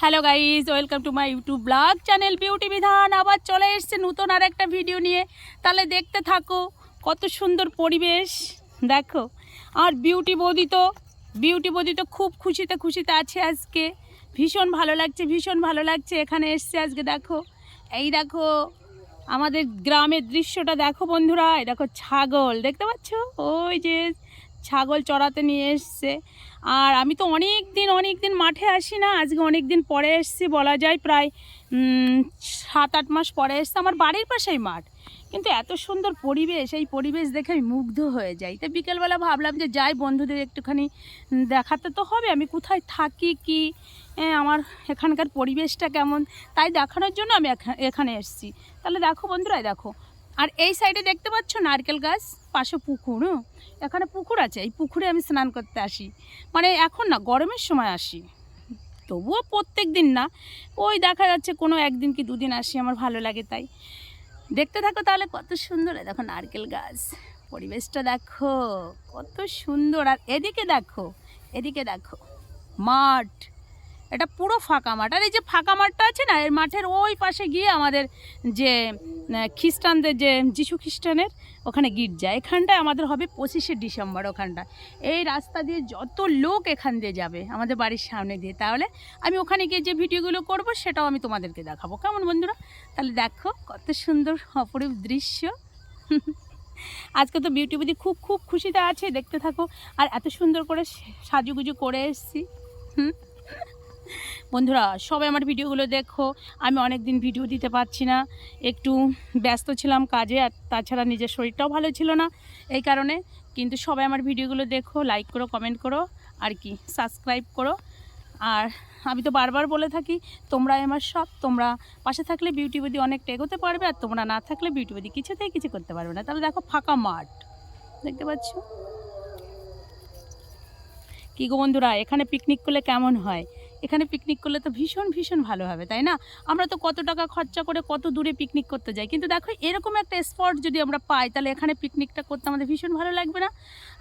Hello guys welcome to my YouTube vlog channel beauty Bidhan আবার চলে এসছে নতুন আর একটা ভিডিও নিয়ে। তাহলে দেখতে থাকো কত সুন্দর পরিবেশ। দেখো, আর বিউটি বৌদি তো বিউটি বৌদি তো খুব খুশিতে খুশিতে আছে আজকে। ভীষণ ভালো লাগছে, ভীষণ ভালো লাগছে এখানে এসছে আজকে, দেখো। এই দেখো, আমাদের গ্রামের দৃশ্যটা দেখো বন্ধুরা। এই দেখো ছাগল, দেখতে পাচ্ছ? ওই যে ছাগল চড়াতে নিয়ে এসছে। আর আমি তো অনেক দিন অনেক দিন মাঠে আসি না, আজকে অনেক দিন পরে এসছি বলা যায় প্রায় সাত, আট মাস পরে এসছে আমার বাড়ির পাশেই মাঠ। কিন্তু এত সুন্দর পরিবেশ, এই পরিবেশ দেখে আমি মুগ্ধ হয়ে যাই। তো বিকেলবেলা ভাবলাম যে যাই, বন্ধুদের একটুখানি দেখাতে তো হবে, আমি কোথায় থাকি, কি? আমার এখানকার পরিবেশটা কেমন? তাই দেখানোর জন্য আমি এখানে এসেছি। তাহলে দেখো বন্ধুরা, এই দেখো আর এই সাইডে দেখতে পাচ্ছ নারকেল গাছ, পাশে পুকুর? এখানে পুকুর আছে, এই পুকুরে আমি স্নান করতে আসি। মানে এখন না, গরমের সময় আসি। তবুও প্রত্যেক দিন না, ওই দেখা যাচ্ছে কোনো একদিন কি দুদিন আসি, আমার ভালো লাগে তাই। দেখতে থাকো তাহলে কত সুন্দর দেখো নারকেল গাছ। পরিবেশটা দেখো, কত সুন্দর। আর এদিকে দেখো এদিকে দেখো, মাঠ। এটা পুরো ফাঁকা মাঠ। আর এই যে ফাঁকা মাঠটা আছে না, এর মাঠের ওই পাশে গিয়ে আমাদের যে খ্রিস্টানদের যে যিশু খ্রিস্টানের ওখানে গির্জা, এখানটায় আমাদের হবে পঁচিশে ডিসেম্বর ওখানটা এই রাস্তা দিয়ে যত লোক এখান দিয়ে যাবে আমাদের বাড়ির সামনে দিয়ে, তাহলে আমি ওখানে গিয়ে যে ভিডিওগুলো করব সেটাও আমি তোমাদেরকে দেখাবো। কেমন বন্ধুরা? তাহলে দেখো কত সুন্দর অপরূপ দৃশ্য। আজকে তো বিউটি বুদি খুব খুব খুশিতে আছে, দেখতে থাকো। আর এত সুন্দর করে সাজুগুজু করে এসেছি। হুম? বন্ধুরা, সবাই আমার ভিডিওগুলো দেখো। আমি অনেক দিন ভিডিও দিতে পারছি না। একটু ব্যস্ত ছিলাম কাজে, আর তাছাড়া নিজের শরীরটাও ভালো ছিল না এই কারণে। কিন্তু সবাই আমার ভিডিওগুলো দেখো লাইক করো কমেন্ট করো, আর কি সাবস্ক্রাইব করো। আর আমি তো বারবার বলে থাকি তোমরা আমার সব তোমরা পাশে থাকলে বিউটি বদি অনেকটা এগোতে পারবে, আর তোমরা না থাকলে বিউটি বদি কিছুতেই কিছু করতে পারবে না। তাহলে দেখো, ফাঁকা মাঠ। দেখতে পাচ্ছ? কি গো বন্ধুরা, এখানে পিকনিক করলে কেমন হয়? এখানে পিকনিক করলে তো ভীষণ ভীষণ ভালো হবে, তাই না? আমরা তো কত টাকা খরচা করে কত দূরে পিকনিক করতে যাই। কিন্তু দেখো, এরকম একটা স্পট যদি আমরা পাই, তাহলে এখানে পিকনিকটা করতে আমাদের ভীষণ ভালো লাগবে না।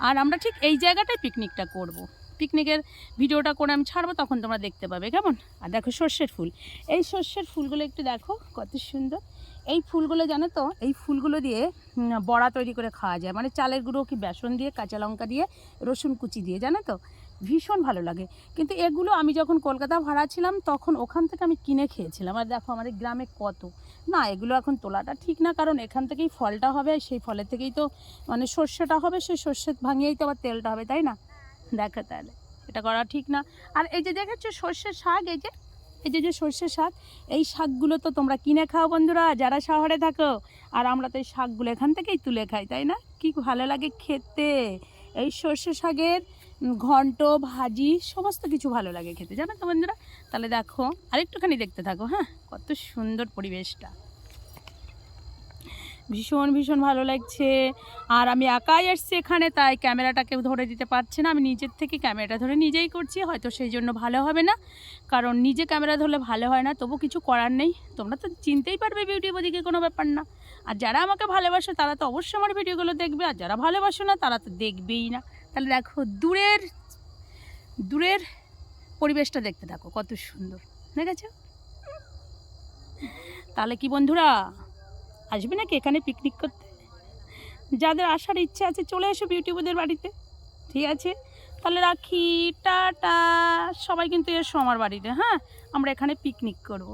আর আমরা ঠিক এই জায়গাটায় পিকনিকটা করব। পিকনিকের ভিডিওটা করে আমি ছাড়বো, তখন তোমরা দেখতে পাবে, কেমন? আর দেখো সর্ষের ফুল। এই সর্ষের ফুলগুলো একটু দেখো, কত সুন্দর। এই ফুলগুলো জানো তো, এই ফুলগুলো দিয়ে বড়া তৈরি করে খাওয়া যায়। মানে চালের গুঁড়ো কি বেসন দিয়ে, কাঁচা লঙ্কা দিয়ে, রসুন কুচি দিয়ে, জানো তো? ভীষণ ভালো লাগে। কিন্তু এগুলো আমি যখন কলকাতা ভাড়া ছিলাম, তখন ওখান থেকে আমি কিনে খেয়েছিলাম। আর দেখো আমাদের গ্রামে কত। না, এগুলো এখন তোলাটা ঠিক না, কারণ এখান থেকেই ফলটা হবে সেই ফলের থেকেই তো মানে সর্ষেটা হবে, সেই সর্ষে ভাঙিয়েই তো আবার তেলটা হবে, তাই না? দেখো তাহলে, এটা করা ঠিক না। আর এই যে দেখেছ সর্ষের শাক, এই যে এই যে যে সর্ষের শাক, এই শাকগুলো তো তোমরা কিনে খাও বন্ধুরা, যারা শহরে থাকো। আর আমরা তো এই শাকগুলো এখান থেকেই তুলে খাই, তাই না? কি ভালো লাগে খেতে। এই সর্ষে শাকের ঘন্ট, ভাজি, সমস্ত কিছু ভালো লাগে খেতে। জানো তো বন্ধুরা? তাহলে দেখো, আরেকটুখানি দেখতে থাকো হ্যাঁ? কত সুন্দর পরিবেশটা। ভীষণ ভীষণ ভালো লাগছে। আর আমি একাই এসছি এখানে, তাই ক্যামেরাটাকে ধরে দিতে পারছি না। আমি নিজের থেকে ক্যামেরাটা ধরে নিজেই করছি, হয়তো সেই জন্য ভালো হবে না। কারণ নিজে ক্যামেরা ধরলে ভালো হয় না, তবু কিছু করার নেই। তোমরা তো চিনতেই পারবে বিউটি বদিকে কোনো ব্যাপার না। আর যারা আমাকে ভালোবাসে, তারা তো অবশ্যই আমার ভিডিওগুলো দেখবে। আর যারা ভালোবাসে না, তারা তো দেখবেই না। তাহলে দেখো দূরের দূরের পরিবেশটা দেখতে থাকো, কত সুন্দর, দেখেছ? তাহলে কি বন্ধুরা, আসবে নাকি এখানে পিকনিক করতে? যাদের আসার ইচ্ছে আছে, চলে এসো বিউটিউবদের বাড়িতে, ঠিক আছে? তাহলে রাখি, টাটা, সবাই কিন্তু এসো আমার বাড়িতে হ্যাঁ? আমরা এখানে পিকনিক করব।